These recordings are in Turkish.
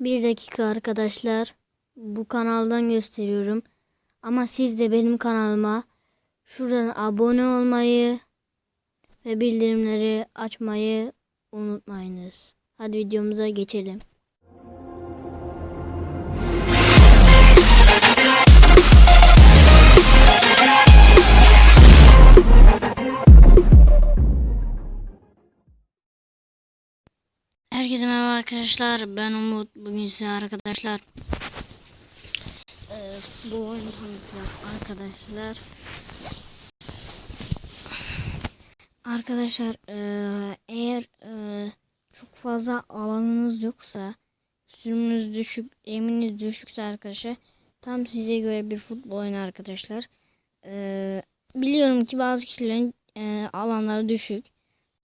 Bir dakika arkadaşlar. Bu kanaldan gösteriyorum. Ama siz de benim kanalıma şuradan abone olmayı ve bildirimleri açmayı unutmayınız. Hadi videomuza geçelim. Herkese merhaba arkadaşlar. Ben Umut. Bugün size arkadaşlar eee, bu oyunu tanıtacağım arkadaşlar. Arkadaşlar eğer eee, çok fazla alanınız yoksa sürümünüz düşük, eminiz düşükse arkadaşlar tam size göre bir futbol oyunu arkadaşlar. Eee, biliyorum ki bazı kişilerin eee, alanları düşük.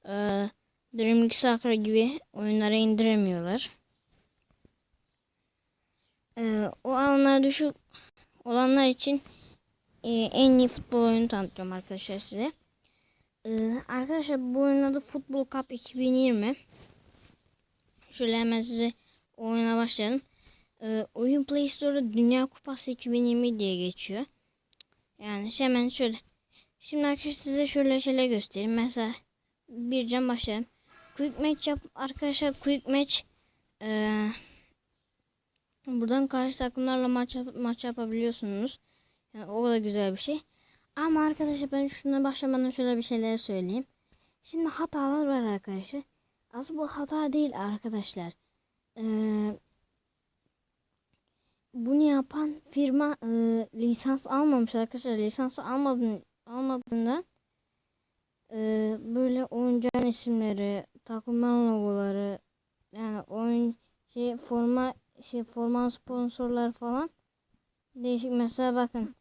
Eee Dream Soccer gibi oyunlara indiremiyorlar. Ee, o alanlar düşük olanlar için e, en iyi futbol oyunu tanıtıyorum arkadaşlar size. Ee, arkadaşlar bu oyunun adı Football Cup 2020. Şöyle hemen size oyuna başlayalım. Ee, oyun Play Store'da Dünya Kupası 2020 diye geçiyor. Yani hemen şöyle. Şimdi arkadaşlar size şöyle şeyler göstereyim. Mesela bir can başlayalım. Quick match yap arkadaşlar quick match ee, buradan karşı takımlarla maç maç yapabiliyorsunuz. Yani o da güzel bir şey. Ama arkadaşlar ben şuna başlamadan şöyle bir şeyler söyleyeyim. Şimdi hatalar var arkadaşlar. Aslında bu hata değil arkadaşlar. Ee, bunu yapan firma e, lisans almamış arkadaşlar. Lisans almadığın, almadığından oyuncağın isimleri, takımların logoları, yani oyun şey forma şey forma sponsorlar falan değişik. Mesela bakın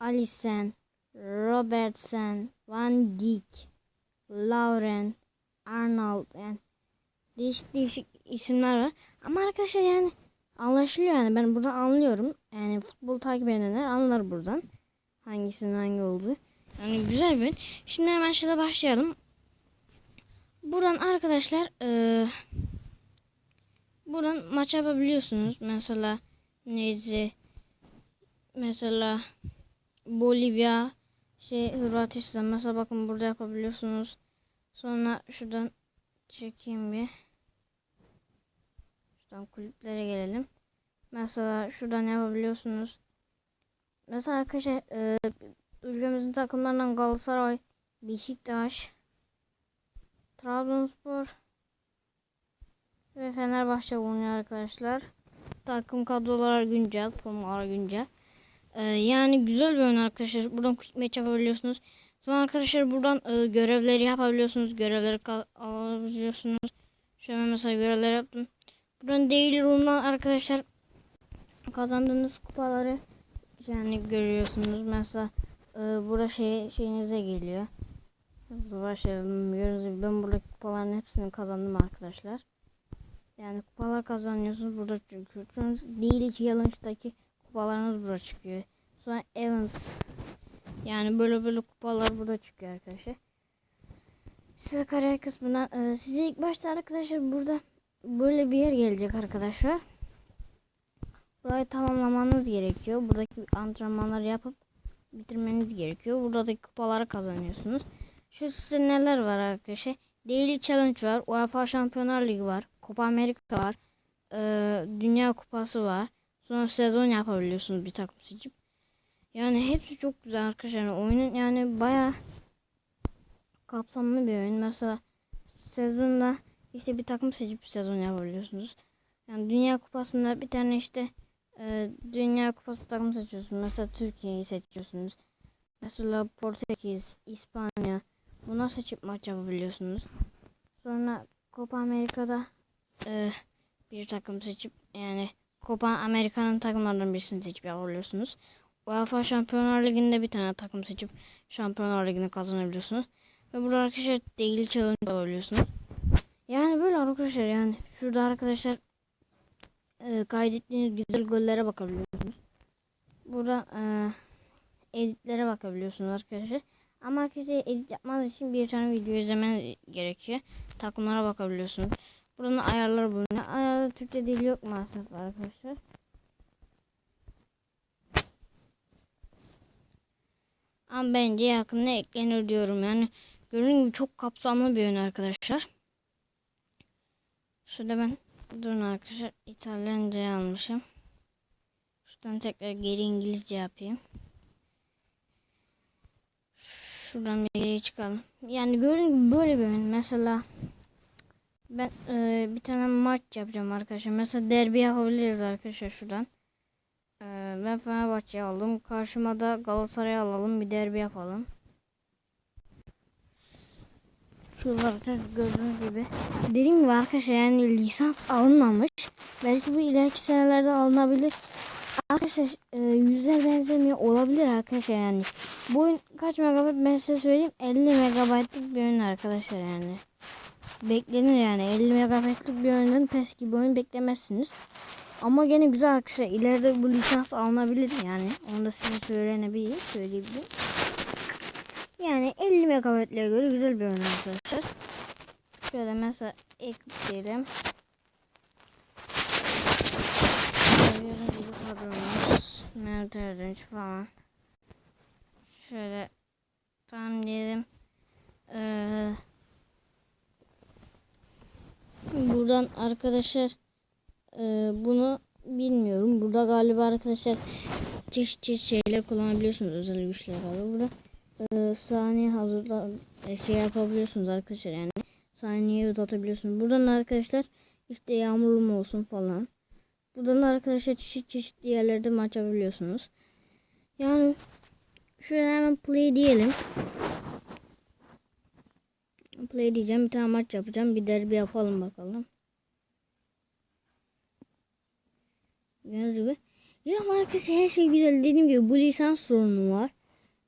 Alisson, Robertson, Van Dijk, Lauren, Arnold yani değişik değişik isimler var. Ama arkadaşlar yani anlaşılıyor yani ben buradan anlıyorum. Yani futbol takip edenler anlar buradan. Hangisinin hangi olduğu. Yani güzel bir. Şimdi hemen şöyle başlayalım. Buradan arkadaşlar eee buradan maç yapabiliyorsunuz. Mesela neyse mesela Bolivya şey Hırvatistan mesela bakın burada yapabiliyorsunuz. Sonra şuradan çekeyim bir. Şuradan kulüplere gelelim. Mesela şuradan yapabiliyorsunuz. Mesela arkadaşlar eee ülkemizin takımlarından Galatasaray, Beşiktaş, Trabzonspor ve Fenerbahçe bulunuyor arkadaşlar. Takım kadrolar güncel, formalar güncel. Ee, yani güzel bir oyun arkadaşlar. Buradan quick match yapabiliyorsunuz. Sonra arkadaşlar buradan e, görevleri yapabiliyorsunuz. Görevleri alabiliyorsunuz. Şöyle mesela görevler yaptım. Buradan daily room'dan arkadaşlar kazandığınız kupaları yani görüyorsunuz. Mesela e, burada şey şeyinize geliyor. Hızlı başlayalım. Gördüğünüz gibi ben buradaki kupaların hepsini kazandım arkadaşlar. Yani kupalar kazanıyorsunuz burada çünkü. Daily Challenge'daki kupalarınız burada çıkıyor. Sonra Evans. Yani böyle böyle kupalar burada çıkıyor arkadaşlar. Size kariyer kısmına e, size ilk başta arkadaşlar burada böyle bir yer gelecek arkadaşlar. Burayı tamamlamanız gerekiyor. Buradaki antrenmanları yapıp bitirmeniz gerekiyor. Buradaki kupaları kazanıyorsunuz. Şu size neler var arkadaşlar? Daily Challenge var. UEFA Şampiyonlar Ligi var. Copa Amerika var. Ee, Dünya Kupası var. Sonra sezon yapabiliyorsunuz bir takım seçip. Yani hepsi çok güzel arkadaşlar. Oyunun yani baya kapsamlı bir oyun. Mesela sezonda işte bir takım seçip sezon yapabiliyorsunuz. Yani Dünya Kupası'nda bir tane işte e, Dünya Kupası takım seçiyorsunuz. Mesela Türkiye'yi seçiyorsunuz. Mesela Portekiz, İspanya. Buna seçip maç yapabiliyorsunuz. Sonra Copa Amerika'da e, bir takım seçip yani Copa Amerika'nın takımlarından birisini seçip yapabiliyorsunuz. UEFA Şampiyonlar Ligi'nde bir tane takım seçip Şampiyonlar Ligi'ni kazanabiliyorsunuz. Ve burada arkadaşlar Daily Challenge yapabiliyorsunuz. Yani böyle arkadaşlar yani şurada arkadaşlar e, kaydettiğiniz güzel gollere bakabiliyorsunuz. Burada e, editlere bakabiliyorsunuz arkadaşlar. Ama arkadaşlar edit yapmanız için bir tane video izlemeniz gerekiyor. Takımlara bakabiliyorsunuz. Buranın ayarları bölümü. Ayarlı Türkçe dil yok maalesef arkadaşlar. Ama bence yakında eklenir diyorum. Yani gördüğünüz çok kapsamlı bir oyun arkadaşlar. Şurada ben durun arkadaşlar İtalyanca almışım. Şuradan tekrar geri İngilizce yapayım. Şuradan bir geri çıkalım. Yani gördüğünüz gibi böyle bir. Mesela ben e, bir tane maç yapacağım arkadaşlar. Mesela derbi yapabiliriz arkadaşlar şuradan. E, ben Fenerbahçe aldım. Karşıma da Galatasaray alalım. Bir derbi yapalım. Şurada arkadaşlar gördüğünüz gibi. Dediğim gibi arkadaşlar yani lisans alınmamış. Belki bu ileriki senelerde alınabilir. Arkadaşlar e, yüzler benzemiyor olabilir arkadaşlar yani. Bu oyun kaç megabayt ben size söyleyeyim 50 megabaytlık bir oyun arkadaşlar yani. Beklenir yani 50 megabaytlık bir oyundan PES gibi oyun beklemezsiniz. Ama gene güzel arkadaşlar ileride bu lisans alınabilir yani. Onu da size söylenebilir söyleyebilirim. Yani 50 megabaytlığa göre güzel bir oyun arkadaşlar. Şöyle mesela ekleyelim. Yaratıcı kadromuz. Mert Erdinç falan. Şöyle tam diyelim. Ee, buradan arkadaşlar e, bunu bilmiyorum. Burada galiba arkadaşlar çeşit çeşit şeyler kullanabiliyorsunuz. Özel güçler galiba. Burada e, saniye hazırda e, şey yapabiliyorsunuz arkadaşlar yani. Saniye uzatabiliyorsunuz. Buradan arkadaşlar işte yağmurlu mu olsun falan. Buradan da arkadaşlar çeşit çeşit yerlerde maç yapabiliyorsunuz. Yani şöyle hemen play diyelim. Play diyeceğim. Bir tane maç yapacağım. Bir derbi yapalım bakalım. Gördüğünüz gibi. Ya arkadaşlar her şey güzel. Dediğim gibi bu lisans sorunu var.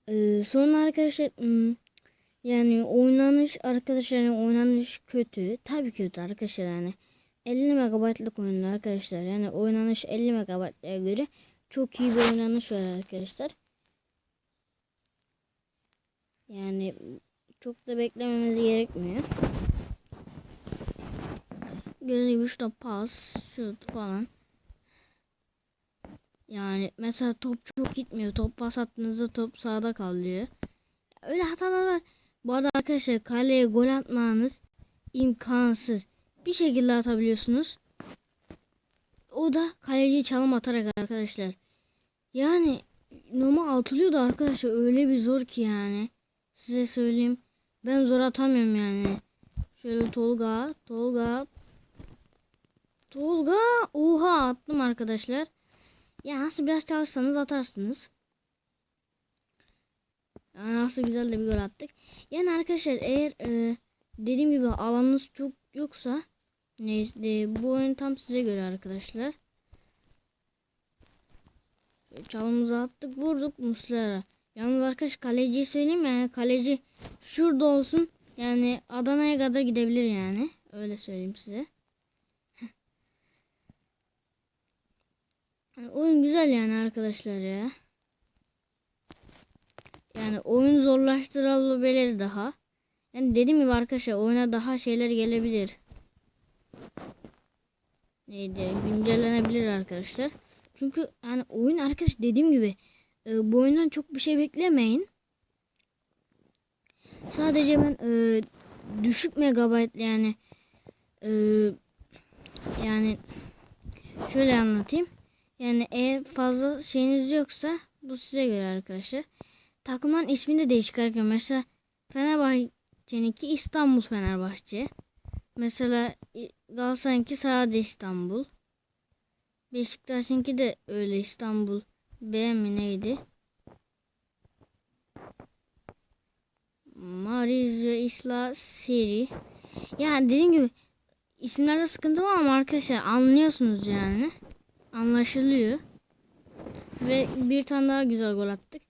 Ee, sonra arkadaşlar hmm, yani oynanış arkadaşlar oynanış kötü. Tabii kötü arkadaşlar yani. 50 megabaytlık oyun arkadaşlar. Yani oynanış 50 megabaytlığa göre çok iyi bir oynanış var arkadaşlar. Yani çok da beklememiz gerekmiyor. Gördüğünüz gibi şurada pas, şut falan. Yani mesela top çok gitmiyor. Top pas attığınızda top sağda kalıyor. Öyle hatalar var. Bu arada arkadaşlar kaleye gol atmanız imkansız. Bir şekilde atabiliyorsunuz. O da kaleci çalım atarak arkadaşlar. Yani normal atılıyor da arkadaşlar öyle bir zor ki yani. Size söyleyeyim. Ben zor atamıyorum yani. Şöyle Tolga, Tolga, Tolga. Oha attım arkadaşlar. Ya nasıl biraz çalışsanız atarsınız. Yani nasıl güzel de bir gol attık. Yani arkadaşlar eğer e, dediğim gibi alanınız çok yoksa neyse bu oyun tam size göre arkadaşlar. Çalımızı attık vurduk Muslera. Yalnız arkadaş kaleciyi söyleyeyim yani kaleci şurada olsun. Yani Adana'ya kadar gidebilir yani. Öyle söyleyeyim size. Yani oyun güzel yani arkadaşlar ya. Yani oyun zorlaştırılabilir daha. Yani dediğim gibi arkadaşlar oyuna daha şeyler gelebilir. Neydi? Güncellenebilir arkadaşlar. Çünkü yani oyun arkadaş dediğim gibi e, bu oyundan çok bir şey beklemeyin. Sadece ben e, düşük megabayt yani e, yani şöyle anlatayım. Yani eğer fazla şeyiniz yoksa bu size göre arkadaşlar. Takımdan ismini de değişik arkadaşlar. Mesela Fenerbahçe'ninki İstanbul Fenerbahçe. Mesela Galatasaray'ınki Sade İstanbul. Beşiktaş'ınki de öyle İstanbul. B mi neydi? Marizio Isla Seri. Yani dediğim gibi isimlerde sıkıntı var ama arkadaşlar anlıyorsunuz yani. Anlaşılıyor. Ve bir tane daha güzel gol attık.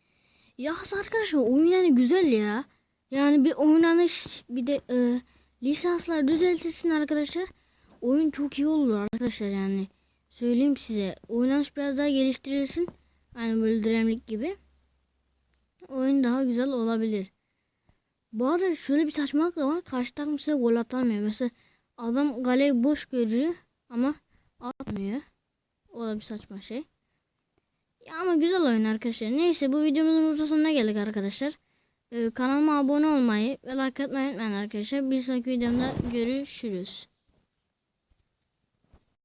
Ya arkadaşlar oyun yani güzel ya. Yani bir oynanış bir de e, lisanslar düzeltilsin arkadaşlar. Oyun çok iyi olur arkadaşlar yani. Söyleyeyim size. Oynanış biraz daha geliştirilsin. Aynı böyle dremlik gibi. Oyun daha güzel olabilir. Bu arada şöyle bir saçmalık da var. Karşı takım size gol atamıyor. Mesela Adam kaleyi boş görüyor ama atmıyor. O da bir saçma şey. Ya ama güzel oyun arkadaşlar. Neyse bu videomuzun ortasına geldik arkadaşlar. Ee, kanalıma abone olmayı ve like atmayı unutmayın arkadaşlar. Bir sonraki videomda görüşürüz.